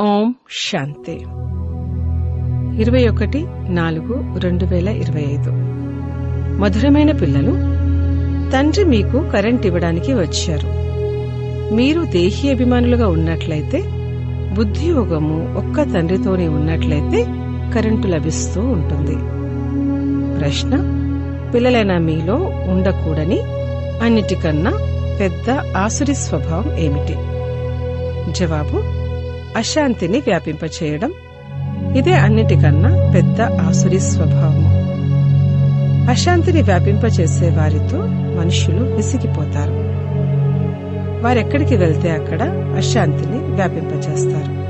ఓం శాంతి. ఇరవై ఒకటి నాలుగు రెండు వేల ఇరవై ఐదు. మధురమైన పిల్లలు తండ్రి మీకు కరెంట్ ఇవ్వడానికి వచ్చారు. మీరు దేహీ అభిమానులుగా ఉన్నట్లయితే బుద్ధియోగము ఒక్క తండ్రితోనే ఉన్నట్లయితే కరెంటు లభిస్తూ ఉంటుంది. ప్రశ్న పిల్లలైన మీలో ఉండకూడని అన్నిటికన్నా పెద్ద ఆసురి స్వభావం ఏమిటి? జవాబు అశాంతిని వ్యాపింపచేయడం. ఇదే అన్నిటికన్నా పెద్ద ఆసురి స్వభావము అశాంతిని వ్యాపింపచేసే వారితో మనుషులు విసిగిపోతారు. వారెక్కడికి వెళ్తే అక్కడ అశాంతిని వ్యాపింపచేస్తారు.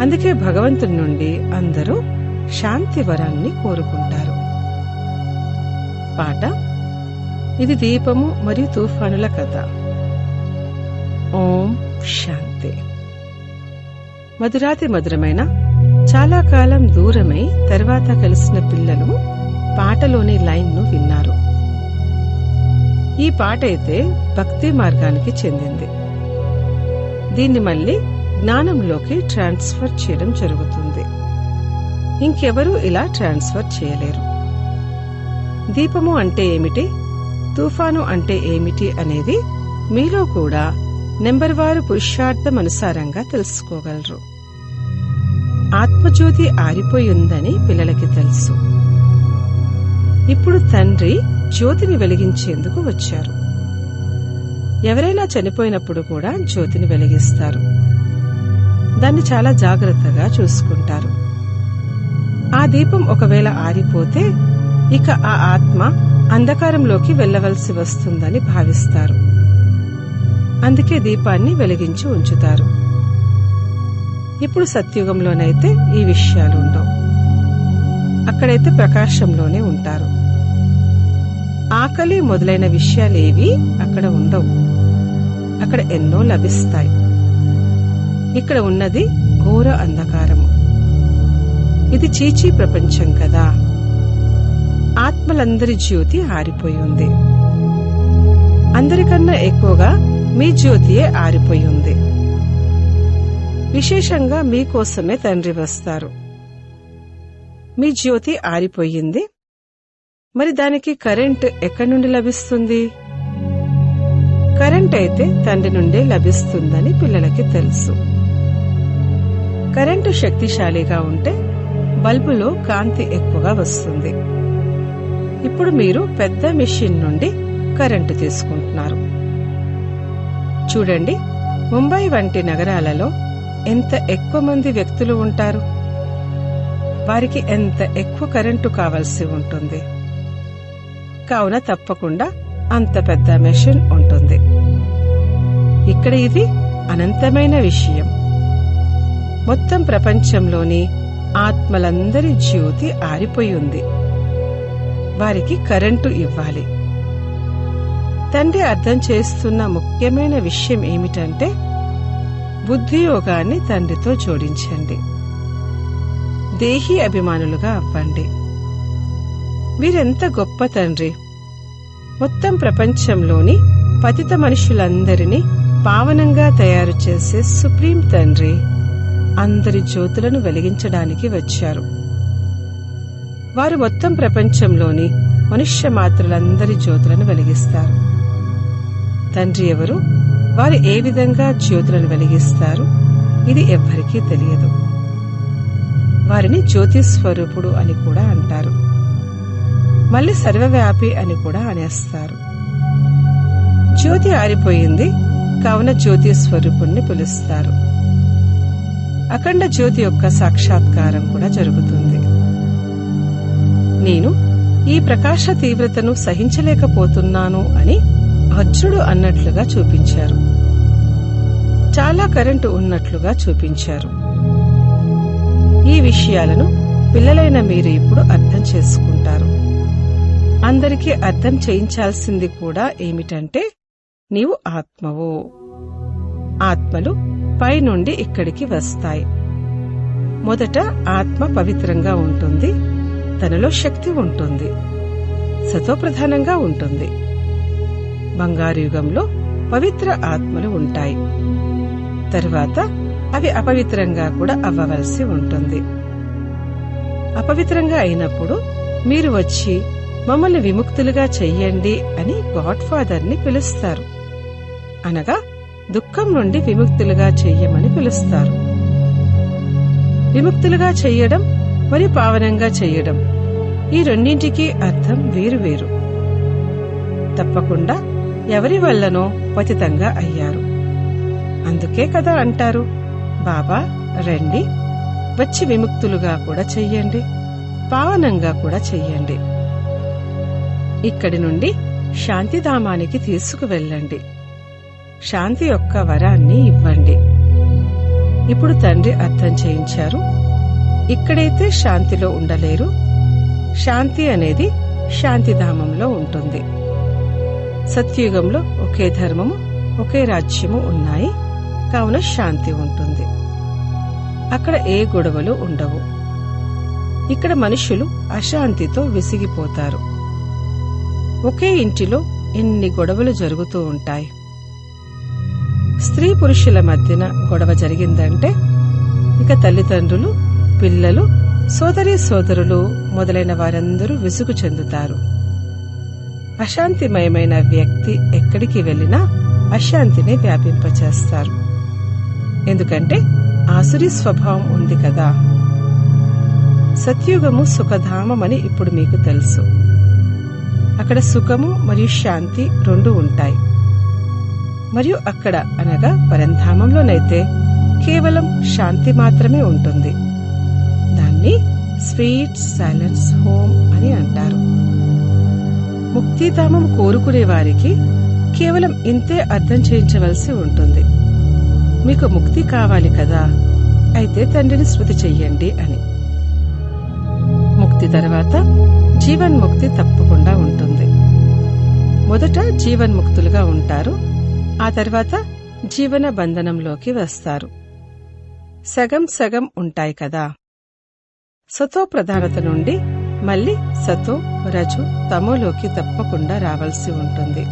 అందుకే భగవంతుడి నుండి అందరూ శాంతి వరాన్ని కోరుకుంటారు. పాట. ఇది దీపము మరియు తుఫానుల కథ. ఓం శాంతి. మధురాతి మధురమైన చాలా కాలం దూరమై తర్వాత కలిసిన పిల్లలు పాటలోని లైన్ను విన్నారు. ఈ పాట అయితే భక్తి మార్గానికి చెందింది. దీన్ని మళ్ళీ జ్ఞానంలోకి ట్రాన్స్ఫర్ చేయడం జరుగుతుంది. ఇంకెవరూ ఇలా ట్రాన్స్ఫర్ చేయలేరు. దీపము అంటే ఏమిటి? తుఫాను అంటే ఏమిటి అనేది మీలో కూడా నెంబర్ వారు పురుషార్థం అనుసారంగా తెలుసుకోగలరు. ఆత్మజ్యోతి ఆరిపోయి ఉందని పిల్లలకి తెలుసు. ఇప్పుడు తండ్రి జ్యోతిని వెలిగించేందుకు వచ్చారు. ఎవరైనా చనిపోయినప్పుడు కూడా జ్యోతిని వెలిగిస్తారు. దాన్ని చాలా జాగ్రత్తగా చూసుకుంటారు. ఆ దీపం ఒకవేళ ఆరిపోతే ఇక ఆ ఆత్మ అంధకారంలోకి వెళ్ళవలసి వస్తుందని భావిస్తారు. అందుకే దీపాన్ని వెలిగించి ఉంచుతారు. ఇప్పుడు సత్యుగంలోనైతే ఈ విషయాలు ఉండవు. అక్కడైతే ప్రకాశంలోనే ఉంటారు. ఆకలి మొదలైన విషయాలేవి అక్కడ ఉండవు. అక్కడ ఎన్నో లభిస్తాయి. ఇక్కడ ఉన్నది ఘోర అంధకారము. ఇది చీచీ ప్రపంచం కదా. ఆత్మలందరి జ్యోతి ఆరిపోయి ఉంది. అందరికన్నా ఎక్కువగా మీ జ్యోతియే ఆరిపోయి ఉంది. విశేషంగా మీకోసమే తండ్రి వస్తారు. మీ జ్యోతి ఆరిపోయింది. మరి దానికి కరెంట్ ఎక్కడి నుండి లభిస్తుంది? కరెంట్ అయితే తండ్రి నుండే లభిస్తుందని పిల్లలకి తెలుసు. కరెంటు శక్తిశాలిగా ఉంటే బల్బులో కాంతి ఎక్కువగా వస్తుంది. ఇప్పుడు మీరు పెద్ద మెషిన్ నుండి కరెంటు తీసుకుంటున్నారు. చూడండి ముంబై వంటి నగరాలలో ఎంత ఎక్కువ మంది వ్యక్తులు ఉంటారు? వారికి ఎంత ఎక్కువ కరెంటు కావలసి ఉంటుంది? కావున తప్పకుండా అంత పెద్ద మెషిన్ ఉంటుంది. ఇక్కడ ఇది అనంతమైన విషయం. మొత్తం ప్రపంచంలోని ఆత్మలందరి జ్యోతి ఆరిపోయి ఉంది వారికి కరెంటు ఇవ్వాలి. తండ్రి అర్థం చేస్తున్న ముఖ్యమైన విషయం ఏమిటంటే బుద్ధియోగాన్ని తండ్రితో జోడించండి. దేహీ అభిమానులుగా అవ్వండి. వీరెంత గొప్ప తండ్రి. మొత్తం ప్రపంచంలోని పతిత మనుషులందరినీ పావనంగా తయారు చేసే సుప్రీం తండ్రి అందరి జ్యోతులను వెలిగించడానికి వచ్చారు. వారు మొత్తం ప్రపంచంలోని మనుష్య మాత్రులందరి జ్యోతులను వెలిగిస్తారు. తండ్రి ఎవరు? వారు ఏ విధంగా జ్యోతులను వెలిగిస్తారు? ఇది ఎవ్వరికీ తెలియదు. వారిని జ్యోతిస్వరూపుడు అని కూడా అంటారు. మళ్ళీ సర్వవ్యాపి అని కూడా అనేస్తారు. జ్యోతి ఆరిపోయింది కావున జ్యోతి స్వరూపుణ్ణి పిలుస్తారు. అఖండ జ్యోతి యొక్క సాక్షాత్కారం కూడా జరుగుతుంది. నేను ఈ ప్రకాశ తీవ్రతను సహించలేకపోతున్నాను అని అర్జునుడు అన్నట్లుగా చూపించారు. చాలా కరెంటు ఉన్నట్లుగా చూపించారు. ఈ విషయాలను పిల్లలైన మీరు ఇప్పుడు అర్థం చేసుకుంటారు. అందరికీ అర్థం చేయించాల్సింది కూడా ఏమిటంటే నీవు ఆత్మవు. ఆత్మలు పైనుండి ఇక్కడికి వస్తాయి. మొదట ఆత్మ పవిత్రంగా ఉంటుంది తనలో శక్తి ఉంటుంది సతోప్రధానంగా ఉంటుంది. బంగారు యుగంలో పవిత్ర ఆత్మలు ఉంటాయి. తరువాత అవి అపవిత్రంగా కూడా అవ్వవలసి ఉంటుంది. అపవిత్రంగా అయినప్పుడు మీరు వచ్చి మమ్మల్ని విముక్తులుగా చెయ్యండి అని గాడ్ ఫాదర్ని పిలుస్తారు. అనగా దుఃఖం నుండి విముక్తులుగా చెయ్యమని పిలుస్తారు. విముక్తులుగా చెయ్యడం మరి పావనంగా చెయ్యడం ఈ రెండింటికి అర్థం వేరు వేరు. తప్పకుండా ఎవరి వల్లనో పతితంగా అయ్యారు. అందుకే కదా అంటారు. బాబా రండి. వచ్చి విముక్తులుగా కూడా చెయ్యండి. పావనంగా కూడా చెయ్యండి. ఇక్కడి నుండి శాంతిధామానికి తీసుకువెళ్ళండి. శాంతి యొక్క వరాన్ని ఇవ్వండి. ఇప్పుడు తండ్రి అర్థం చేయించారు. ఇక్కడైతే శాంతిలో ఉండలేరు. శాంతి అనేది శాంతిధామంలో ఉంటుంది. సత్యుగంలో ఒకే ధర్మము ఒకే రాజ్యము ఉన్నాయి. కావున శాంతి ఉంటుంది. అక్కడ ఏ గొడవలు ఉండవు. ఇక్కడ మనుషులు అశాంతితో విసిగిపోతారు. ఒకే ఇంటిలో ఎన్ని గొడవలు జరుగుతూ ఉంటాయి. స్త్రీ పురుషుల మధ్యన గొడవ జరిగిందంటే ఇక తల్లిదండ్రులు పిల్లలు సోదరీ సోదరులు మొదలైన వారందరూ విసుగు చెందుతారు. అశాంతిమయమైన వ్యక్తి ఎక్కడికి వెళ్ళినా అశాంతిని వ్యాపింపచేస్తారు. ఎందుకంటే ఆసురి స్వభావం ఉంది కదా. సత్యుగము సుఖధామమని ఇప్పుడు మీకు తెలుసు. అక్కడ సుఖము మరియు శాంతి రెండు ఉంటాయి. మరియు అక్కడ అనగా పరంధామంలోనైతే కేవలం శాంతి మాత్రమే ఉంటుంది. దాన్ని స్వీట్ సైలెన్స్ హోమ్ అని అంటారు. ముక్తిధామం కోరుకునే వారికి కేవలం ఇంతే అర్థం చేయించవలసి ఉంటుంది. మీకు ముక్తి కావాలి కదా అయితే తండ్రిని స్మృతి చెయ్యండి అని. ముక్తి తర్వాత జీవన్ముక్తి తప్పకుండా ఉంటుంది. మొదట జీవన్ముక్తులుగా ఉంటారు ఆ తర్వాత జీవన బంధనంలోకి వస్తారు. సగం సగం ఉంటాయి కదా. సతో ప్రధానత నుండి మళ్ళీ సతో రజు తమోలోకి తప్పకుండా రావాల్సి ఉంటుంది.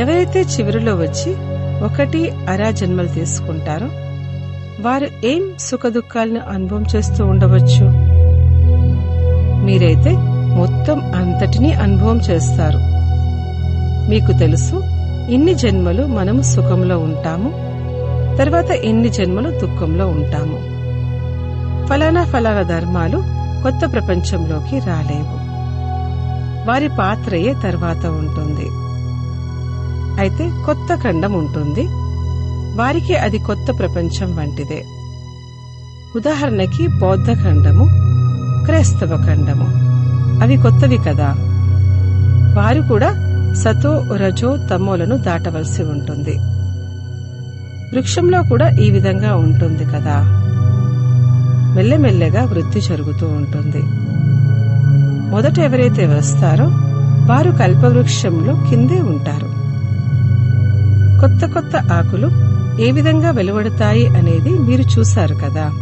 ఎవరైతే చివరిలో వచ్చి ఒకటి అరా జన్మలు తీసుకుంటారో వారు ఏం సుఖదుఖాలను అనుభవం చేస్తూ ఉండవచ్చు? మీరైతే మొత్తం అంతటినీ అనుభవం చేస్తారు. మీకు తెలుసు ఇన్ని జన్మలు మనము సుఖంలో ఉంటాము తర్వాత ఎన్ని జన్మలు దుఃఖంలో ఉంటాము. ఫలానా ఫలానా ధర్మాలు కొత్త ప్రపంచంలోకి రాలేవు. వారి పాత్రయే తర్వాత ఉంటుంది. అయితే కొత్త ఖండం ఉంటుంది. వారికి అది కొత్త ప్రపంచం వంటిదే. ఉదాహరణకి బౌద్ధ ఖండము క్రైస్తవ ఖండము. అవి కొత్తవి కదా. వారు కూడా సతో రజో తమోలను దాటవలసి ఉంటుంది. వృక్షంలో కూడా ఈ విధంగా ఉంటుంది కదా. మెల్లమెల్లగా వృద్ధి జరుగుతూ ఉంటుంది. మొదట ఎవరైతే వస్తారో వారు కల్పవృక్షంలో కిందే ఉంటారు. కొత్త కొత్త ఆకులు ఏ విధంగా వెలువడతాయి అనేది మీరు చూశారు కదా.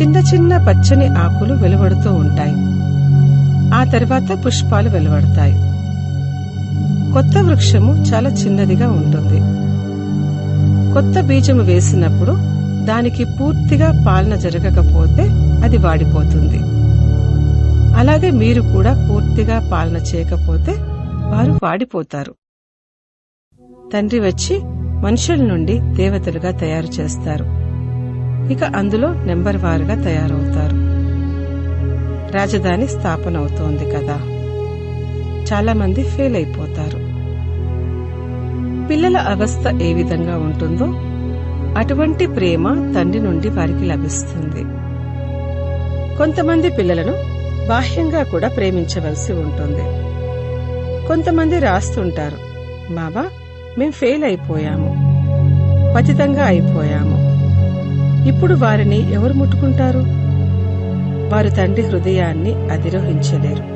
చిన్న చిన్న పచ్చని ఆకులు వెలువడుతూ ఉంటాయి. ఆ తర్వాత పుష్పాలు వెలువడతాయి. కొత్త వృక్షము చాలా చిన్నదిగా ఉంటుంది. కొత్త బీజము వేసినప్పుడు దానికి పూర్తిగా పాలన జరగకపోతే అది వాడిపోతుంది. అలాగే మీరు కూడా పూర్తిగా పాలన చేయకపోతే వారు వాడిపోతారు. తండ్రి వచ్చి మనుషుల నుండి దేవతలుగా తయారు చేస్తారు. ఇక అందులో నెంబర్ వారుగా తయారవుతారు. రాజధాని స్థాపన అవుతోంది కదా. చాలా మంది ఫెయిల్ అయిపోతారు. పిల్లల అవస్థ ఏ విధంగా ఉంటుందో అటువంటి ప్రేమ తండ్రి నుండి వారికి లభిస్తుంది. కొంతమంది పిల్లలను బాహ్యంగా కూడా ప్రేమించవలసి ఉంటుంది. కొంతమంది రాస్తుంటారు బాబా మేం ఫెయిల్ అయిపోయాము పతితంగా అయిపోయాము. ఇప్పుడు వారిని ఎవరు ముట్టుకుంటారు? వారు తండ్రి హృదయాన్ని అధిరోహించలేరు.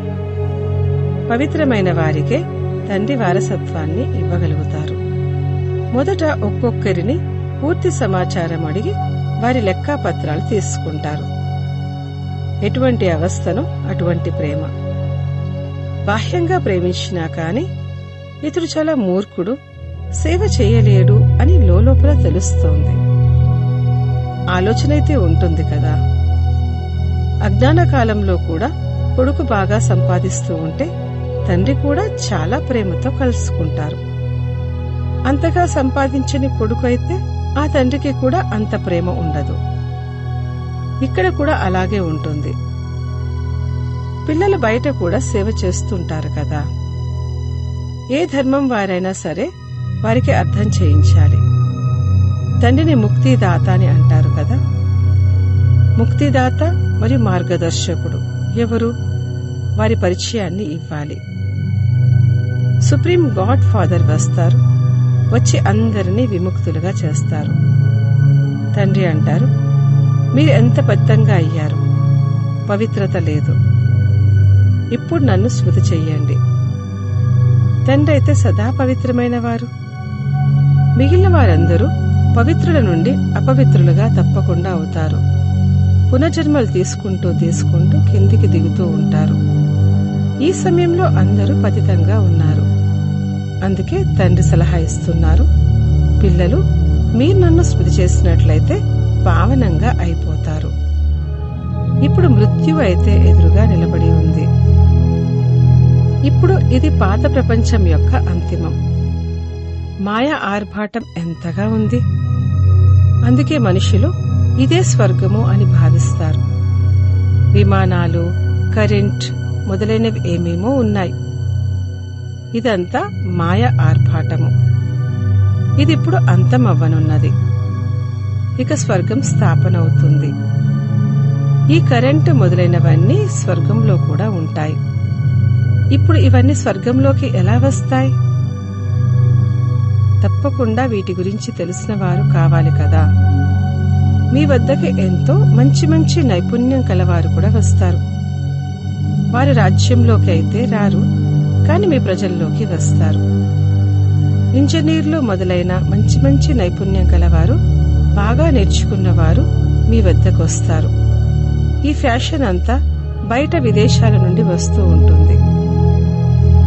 పవిత్రమైన వారికే తండ్రి వారసత్వాన్ని ఇవ్వగలుగుతారు. మొదట ఒక్కొక్కరిని పూర్తి సమాచారం అడిగి వారి లెక్కాపత్రాలు తీసుకుంటారు. ఎటువంటి అవస్థను అటువంటి ప్రేమ. బాహ్యంగా ప్రేమించినా కాని ఇతడు చాలా మూర్ఖుడు సేవ చేయలేడు అని లోపల తెలుస్తోంది. ఆలోచనైతే ఉంటుంది కదా. అజ్ఞాన కాలంలో కూడా కొడుకు బాగా సంపాదిస్తూ ఉంటే తండ్రి కూడా చాలా ప్రేమతో కలుసుకుంటారు. అంతగా సంపాదించని కొడుకు అయితే ఆ తండ్రికి కూడా అంత ప్రేమ ఉండదు. ఇక్కడ కూడా అలాగే ఉంటుంది. పిల్లలు బయట కూడా సేవ చేస్తుంటారు కదా. ఏ ధర్మం వారైనా సరే వారికి అర్థం చేయించాలి. తండ్రిని ముక్తిదాత అని అంటారు కదా. ముక్తిదాత మరియు మార్గదర్శకుడు ఎవరు? వారి పరిచయాన్ని ఇవ్వాలి. సుప్రీం గాడ్ ఫాదర్ వస్తారు. వచ్చి అందరినీ విముక్తులుగా చేస్తారు. తండ్రి అంటారు మీరు ఎంత పెద్దంగా అయ్యారు? పవిత్రత లేదు. ఇప్పుడు నన్ను స్మృతి చెయ్యండి. తండ్రి అయితే సదా పవిత్రమైన వారు మిగిలిన వారందరూ పవిత్రుల నుండి అపవిత్రులుగా తప్పకుండా అవుతారు. పునర్జన్మలు తీసుకుంటూ తీసుకుంటూ కిందికి దిగుతూ ఉంటారు. ఈ సమయంలో అందరూ పతితంగా ఉన్నారు. అందుకే తండ్రి సలహా ఇస్తున్నారు. పిల్లలు మీరు నన్ను స్మృతి చేసినట్లయితే పావనంగా అయిపోతారు. ఇప్పుడు మృత్యు అయితే ఎదురుగా నిలబడి ఉంది. ఇప్పుడు ఇది పాత ప్రపంచం యొక్క అంతిమం. మాయ ఆర్భాటం ఎంతగా ఉంది? అందుకే మనుషులు ఇదే స్వర్గము అని భావిస్తారు. విమానాలు కరెంట్ మొదలైనవి ఏమేమో ఉన్నాయి. ఇదంతా మాయ ఆర్భాటము. ఇది ఇప్పుడు అంతమవ్వనున్నది. ఇక స్వర్గం స్థాపన అవుతుంది ఈ కరెంటు మొదలైనవన్నీ స్వర్గంలో కూడా ఉంటాయి. ఇప్పుడు ఇవన్నీ స్వర్గంలోకి ఎలా వస్తాయి? తప్పకుండా వీటి గురించి తెలిసిన వారు కావాలి కదా. మీ వద్దకి ఎంతో మంచి మంచి నైపుణ్యం కలవారు కూడా వస్తారు. వారి రాజ్యంలోకి అయితే రారు. కానీ మీ ప్రజల్లోకి వస్తారు. ఇంజనీర్లు మొదలైన మంచి మంచి నైపుణ్యం గలవారు బాగా నేర్చుకున్నవారు మీ వద్దకు వస్తారు. ఈ ఫ్యాషన్ అంతా బయట విదేశాల నుండి వస్తూ ఉంటుంది.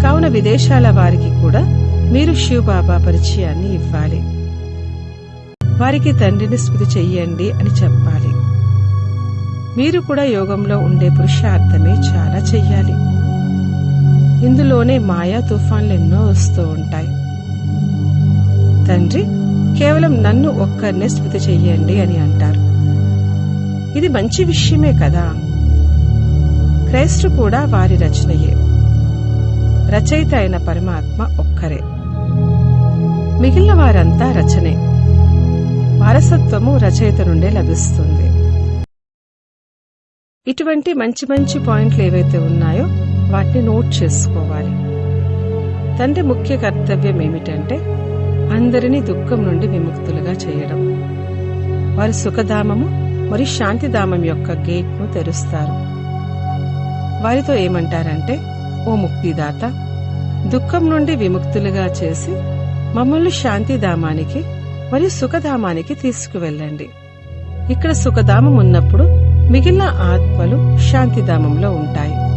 కావున విదేశాల వారికి కూడా మీరు శివబాబా పరిచయాన్ని ఇవ్వాలి. వారికి తండ్రిని స్మృతి చెయ్యండి అని చెప్పాలి. మీరు కూడా యోగంలో ఉండే పురుషార్థమే చాలా చెయ్యాలి. ఇందులోనే మాయా తుఫాన్లు ఎన్నో వస్తూ ఉంటాయి. తండ్రి కేవలం నన్ను ఒక్కరినే స్మృతి చెయ్యండి అని అంటారు. ఇది మంచి విషయమే కదా. క్రైస్తు కూడా వారి రచనయే. రచయిత అయిన పరమాత్మ ఒక్కరే. మిగిలిన వారంతా రచనే. వారసత్వము రచయిత నుండే లభిస్తుంది. ఇటువంటి మంచి మంచి పాయింట్లు ఏవైతే ఉన్నాయో వాటిని నోట్ చేసుకోవాలి. తండ్రి ముఖ్య కర్తవ్యం ఏమిటంటే అందరినీ దుఃఖం నుండి విముక్తులుగా చేయడం. వారి సుఖధామము మరియు శాంతిధామం యొక్క గేట్ను తెరుస్తారు. వారితో ఏమంటారంటే ఓ ముక్తిదాత దుఃఖం నుండి విముక్తులుగా చేసి మమ్మల్ని శాంతిధామానికి మరియు సుఖధామానికి తీసుకువెళ్ళండి. ఇక్కడ సుఖధామం ఉన్నప్పుడు మిగిలిన ఆత్మలు శాంతిధామంలో ఉంటాయి.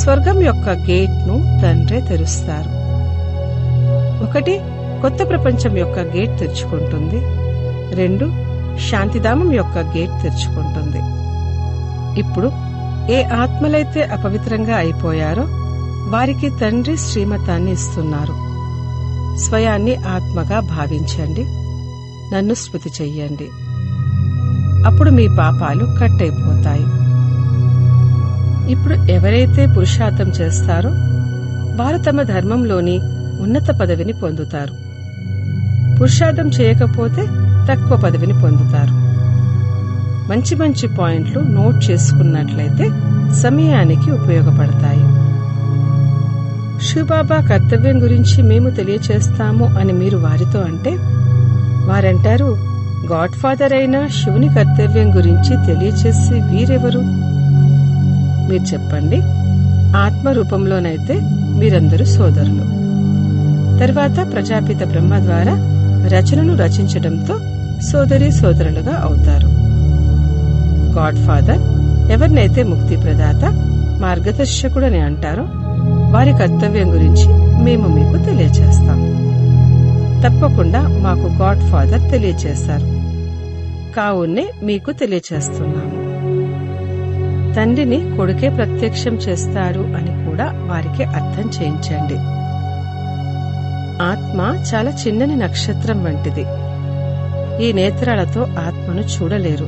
స్వర్గం యొక్క గేట్ను తండ్రే తెరుస్తారు. ఒకటి కొత్త ప్రపంచం యొక్క గేట్ తెరుచుకుంటుంది. రెండు శాంతిధామం యొక్క గేట్ తెరుచుకుంటుంది. ఇప్పుడు ఏ ఆత్మలైతే అపవిత్రంగా అయిపోయారో వారికి తండ్రి శ్రీమతాన్ని ఇస్తున్నారు. స్వయాన్ని ఆత్మగా భావించండి. నన్ను స్మృతి చెయ్యండి. అప్పుడు మీ పాపాలు కట్ అయిపోతాయి ఇప్పుడు ఎవరైతే పురుషార్థం చేస్తారో వారు తమ ధర్మంలోని ఉన్నత పదవిని పొందుతారు. పురుషార్థం చేయకపోతే తక్కువ పదవిని పొందుతారు. మంచి మంచి పాయింట్లు నోట్ చేసుకున్నట్లయితే సమయానికి ఉపయోగపడతాయి. శివబాబా కర్తవ్యం గురించి మేము తెలియచేస్తాము అని మీరు వారితో అంటే వారంటారు గాడ్ ఫాదర్ అయిన శివుని కర్తవ్యం గురించి తెలియచేసి వీరెవరు? మీరు చెప్పండి. ఆత్మ రూపంలోనైతే మీరందరూ సోదరులు. తర్వాత ప్రజాపిత బ్రహ్మ ద్వారా రచనను రచించడంతో సోదరి సోదరులుగా అవుతారు. గాడ్ ఫాదర్ ఎవరినైతే ముక్తి ప్రదాత మార్గదర్శకుడని అంటారో వారి కర్తవ్యం గురించి మేము మీకు తెలియచేస్తాం తప్పకుండా మాకు గాడ్ ఫాదర్ తెలియచేశారు కావున్నే మీకు తెలియచేస్తున్నాము. తండ్రిని కొడుకే ప్రత్యక్షం చేస్తారు అని కూడా వారికి అర్థం చేయించండి. ఆత్మ చాలా చిన్నని నక్షత్రం వంటిది. ఈ నేత్రాలతో ఆత్మను చూడలేరు.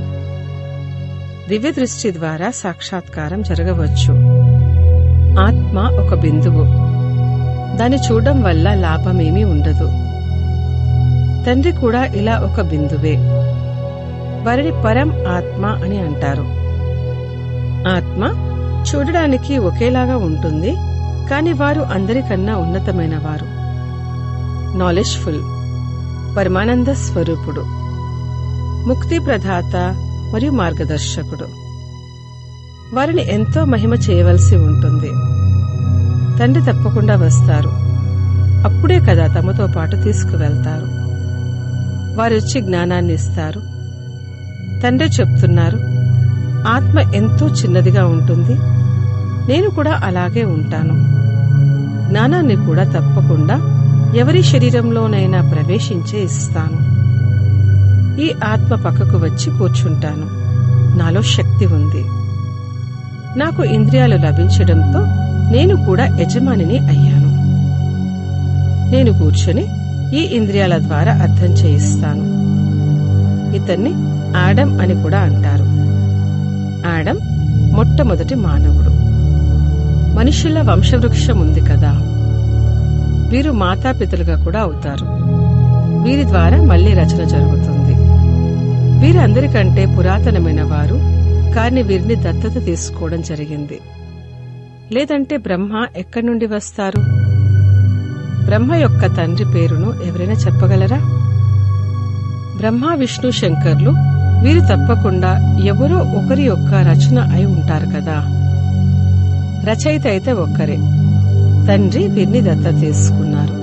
దివ్య దృష్టి ద్వారా సాక్షాత్కారం జరగవచ్చు. ఆత్మ ఒక బిందువు. దాన్ని చూడడం వల్ల లాభమేమీ ఉండదు. తండ్రి కూడా ఇలా ఒక బిందువే. వారిని పరం ఆత్మ అని అంటారు. ఆత్మ చూడడానికి ఒకేలాగా ఉంటుంది కాని వారు అందరికన్నా ఉన్నతమైన వారు నాలెడ్జ్ఫుల్ పరమానంద స్వరూపుడు. ముక్తి ప్రదాత మరియు మార్గదర్శకుడు. వారిని ఎంతో మహిమ చేయవలసి ఉంటుంది. తండ్రి తప్పకుండా వస్తారు. అప్పుడే కదా తమతో పాటు తీసుకువెళ్తారు. వారు వచ్చి జ్ఞానాన్ని ఇస్తారు. తండ్రి చెప్తున్నారు ఆత్మ ఎంతో చిన్నదిగా ఉంటుంది. నేను కూడా అలాగే ఉంటాను. జ్ఞానాన్ని కూడా తప్పకుండా ఎవరి శరీరంలోనైనా ప్రవేశించే ఇస్తాను. ఈ ఆత్మ పక్కకు వచ్చి కూర్చుంటాను. నాలో శక్తి ఉంది. నాకు ఇంద్రియాలు లభించడంతో నేను కూడా యజమానిని అయ్యాను. నేను కూర్చొని ఈ ఇంద్రియాల ద్వారా అర్థం చేయిస్తాను. ఇతన్ని ఆడం అని కూడా అంటారు. ఆడం మొట్టమొదటి మానవుడు. మనుషుల వంశవృక్షం ఉంది కదా. వీరు మాతాపితలుగా కూడా అవుతారు. వీరి ద్వారా మళ్ళీ రచన జరుగుతుంది. వీరందరికంటే పురాతనమైన వారు కానీ వీరిని దత్తత తీసుకోవడం జరిగింది. లేదంటే బ్రహ్మ ఎక్కడి నుండి వస్తారు? బ్రహ్మ యొక్క తండ్రి పేరును ఎవరైనా చెప్పగలరా? బ్రహ్మ విష్ణు శంకర్లు వీరు తప్పకుండా ఎవరో ఒకరి యొక్క రచన అయి ఉంటారు కదా. రచయిత అయితే ఒక్కరే. తండ్రి వీరిని దత్త తీసుకున్నారు.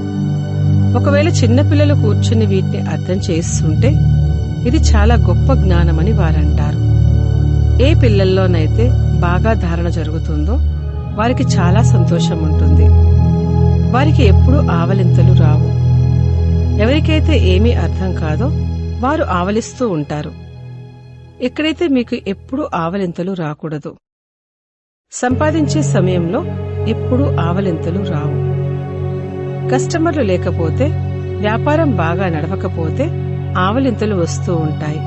ఒకవేళ చిన్నపిల్లలు కూర్చుని వీటిని అర్థం చేస్తుంటే ఇది చాలా గొప్ప జ్ఞానమని వారంటారు. ఏ పిల్లల్లోనైతే బాగా ధారణ జరుగుతుందో వారికి చాలా సంతోషం ఉంటుంది. వారికి ఎప్పుడూ ఆవలింతలు రావు. ఎవరికైతే ఏమీ అర్థం కాదో వారు ఆవలిస్తూ ఉంటారు. ఎక్కడైతే మీకు ఎప్పుడూ ఆవలింతలు రాకూడదు. సంపాదించే సమయంలో ఎప్పుడూ ఆవలింతలు రావు. కస్టమర్లు లేకపోతే వ్యాపారం బాగా నడవకపోతే ఆవలింతలు వస్తూ ఉంటాయి.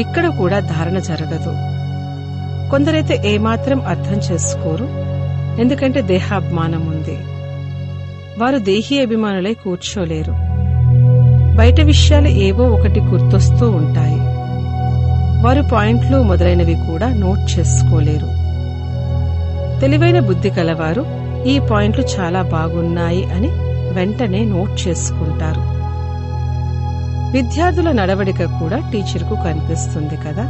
ఇక్కడ కూడా ధారణ జరగదు. కొందరైతే ఏమాత్రం అర్థం చేసుకోరు. ఎందుకంటే దేహాభిమానం ఉంది. వారు దేహీ అభిమానులై కూర్చోలేరు. బయట విషయాలు ఏవో ఒకటి గుర్తొస్తూ ఉంటాయి. వారు పాయింట్లు మొదలైనవి కూడా నోట్ చేసుకోలేరు. తెలివైన బుద్ధి కలవారు ఈ పాయింట్లు చాలా బాగున్నాయి అని వెంటనే నోట్ చేసుకుంటారు. విద్యార్థుల నడవడిక కూడా టీచర్కు కనిపిస్తుంది కదా?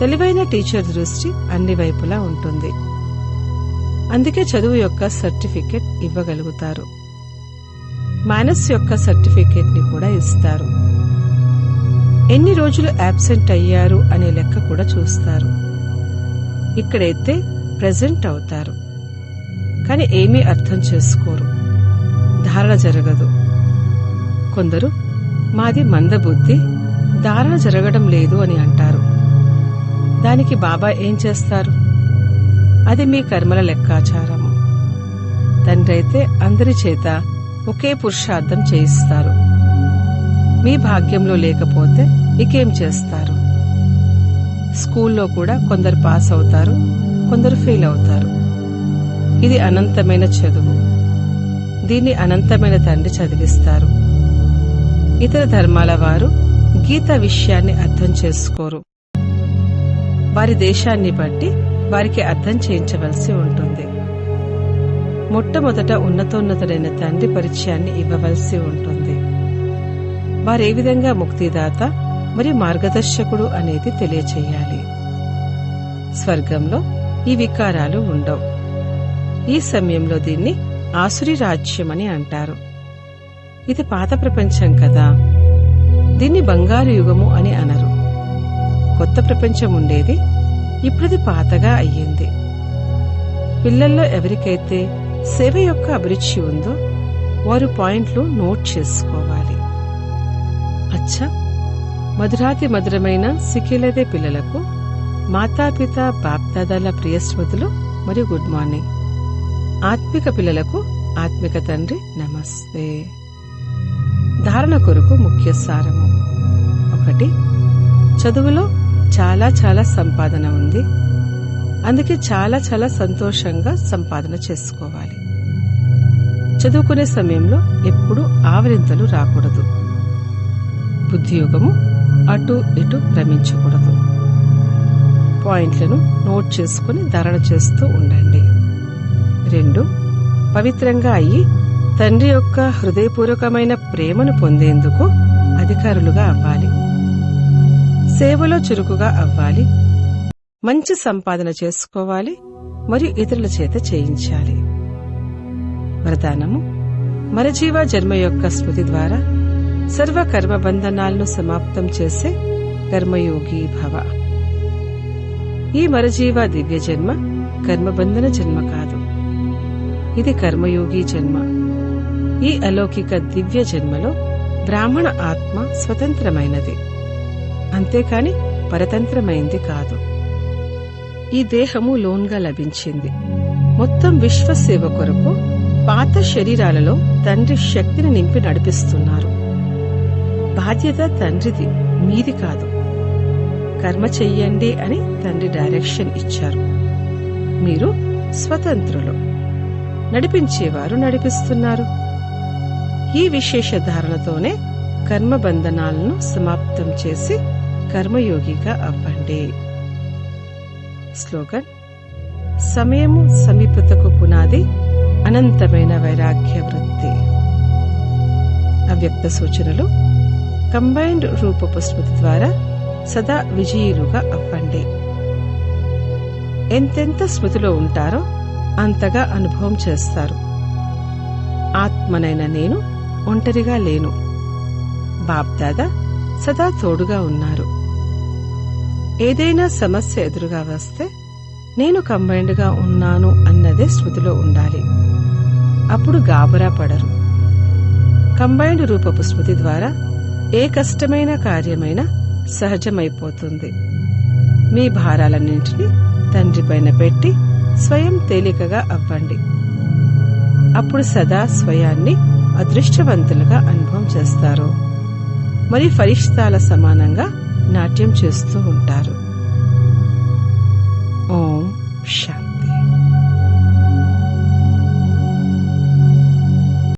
తెలివైన టీచర్ దృష్టి అన్ని వైపులా ఉంటుంది. అందుకే చదువు యొక్క సర్టిఫికెట్ ఇవ్వగలుగుతారు. మానస్ యొక్క సర్టిఫికెట్ని కూడా ఇస్తారు. ఎన్ని రోజులు యాబ్సెంట్ అయ్యారు అనే లెక్క కూడా చూస్తారు. ఇక్కడైతే ప్రెజెంట్ అవుతారు. కానీ ఏమీ అర్థం చేసుకోరు. ధారణ జరగదు. కొందరు మాది మందబుద్ధి ధారణ జరగడం లేదు అని అంటారు. దానికి బాబా ఏం చేస్తారు? అది మీ కర్మల లెక్కాచారము. తండ్రి అయితే అందరి చేత ఒకే పురుషార్థం చేయిస్తారు. మీ భాగ్యంలో లేకపోతే ఇకేం చేస్తారు? స్కూల్లో కూడా కొందరు పాస్ అవుతారు కొందరు ఫెయిల్ అవుతారు. ఇది అనంతమైన చదువు. దీన్ని అనంతమైన తండ్రి చదివిస్తారు. ఇతర ధర్మాల వారు గీత విషయాన్ని అర్థం చేసుకోరు. వారి దేశాన్ని బట్టి వారికి అర్థం చేయించవలసి ఉంటుంది. మొట్టమొదట ఉన్నతోన్నతుడైన తండ్రి పరిచయాన్ని ఇవ్వవలసి ఉంటుంది. వారే విధంగా ముక్తిదాత మరి మార్గదర్శకుడు అనేది తెలియచేయాలి. స్వర్గంలో ఈ వికారాలు ఉండవు. ఈ సమయంలో దీన్ని ఆసురి రాజ్యం అని అంటారు. ఇది పాత ప్రపంచం కదా. దీన్ని బంగారు యుగము అని అనరు. కొత్త ప్రపంచం ఉండేది ఇప్పుడుది పాతగా అయ్యింది. పిల్లల్లో ఎవరికైతే సేవ యొక్క అభిరుచి ఉందో వారు పాయింట్లు నోట్ చేసుకోవాలి. అచ్చా! మధురాతి మధురమైన సిక్కిలదే పిల్లలకు మాతాపిత బాప్దాదాల ప్రియ స్మృతులు మరియు గుడ్ మార్నింగ్. ఆత్మిక పిల్లలకు ఆత్మిక తండ్రి నమస్తే. ధారణ కొరకు ముఖ్య సారము. ఒకటి చదువులో చాలా చాలా సంపాదన ఉంది. అందుకే చాలా చాలా సంతోషంగా సంపాదన చేసుకోవాలి. చదువుకునే సమయంలో ఎప్పుడూ ఆవరింతలు రాకూడదు. బుద్ధియోగము అటు ఇటు భ్రమించకూడదు. పాయింట్లను నోట్ చేసుకుని ధరణ చేస్తూ ఉండండి. రెండు పవిత్రంగా అయ్యి తండ్రి యొక్క హృదయపూర్వకమైన ప్రేమను పొందేందుకు అధికారులుగా అవ్వాలి. సేవలో చురుకుగా అవ్వాలి. మంచి సంపాదన చేసుకోవాలి. మరియు ఇతరుల చేత చేయించాలి. వరదానము మరజీవ జన్మ యొక్క స్మృతి ద్వారా సర్వ కర్మ బంధనాలను సమాప్తం చేసే కర్మయోగి భవ. ఈ మరజీవ దివ్య జన్మ కర్మబంధన జన్మ కాదు. ఇది కర్మయోగి జన్మ. ఈ అలౌకిక దివ్య జన్మలో బ్రాహ్మణ ఆత్మ స్వతంత్రమైనది. అంతేకాని పరతంత్రమైంది కాదు. ఈ దేహము లోన్గా లభించింది. మొత్తం విశ్వసేవ కొరకు పాత శరీరాలలో తండ్రి శక్తిని నింపి నడిపిస్తున్నారు. బాధ్యత తండ్రిది మీది కాదు. కర్మ చెయ్యండి అని తండ్రి డైరెక్షన్ ఇచ్చారు. మీరు స్వతంత్రులు. నడిపించేవారు నడిపిస్తున్నారు. ఈ విశేష ధారణతోనే కర్మ బంధనాలను సమాప్తం చేసి కర్మయోగిగా అవ్వండి. స్లోగన్. సమయము సమీపతకు పునాది అనంతమైన వైరాగ్య వృత్తి. అవ్యక్త సూచనలు కంబైన్డ్ రూపపు స్మృతి ద్వారా సదా విజయులుగా అవ్వండి. ఎంతెంత స్మృతిలో ఉంటారో అంతగా అనుభవం చేస్తారు. ఆత్మనైన నేను ఒంటరిగా లేను. బాబ్దాదా సదా తోడుగా ఉన్నారు. ఏదైనా సమస్య ఎదురుగా వస్తే నేను కంబైన్డ్గా ఉన్నాను అన్నదే స్మృతిలో ఉండాలి. అప్పుడు గాబరా పడరు. కంబైన్డ్ రూపపు స్మృతి ద్వారా ఏ కష్టమైన కార్యమైనా సహజమైపోతుంది. మీ భారాలన్నింటినీ తండ్రి పైన పెట్టి స్వయం తేలికగా అవ్వండి. అప్పుడు సదా స్వయాన్ని అదృష్టవంతులుగా అనుభవం చేస్తారు. మరి ఫరిష్తాల సమానంగా నాట్యం చేస్తూ ఉంటారు. ఓం శా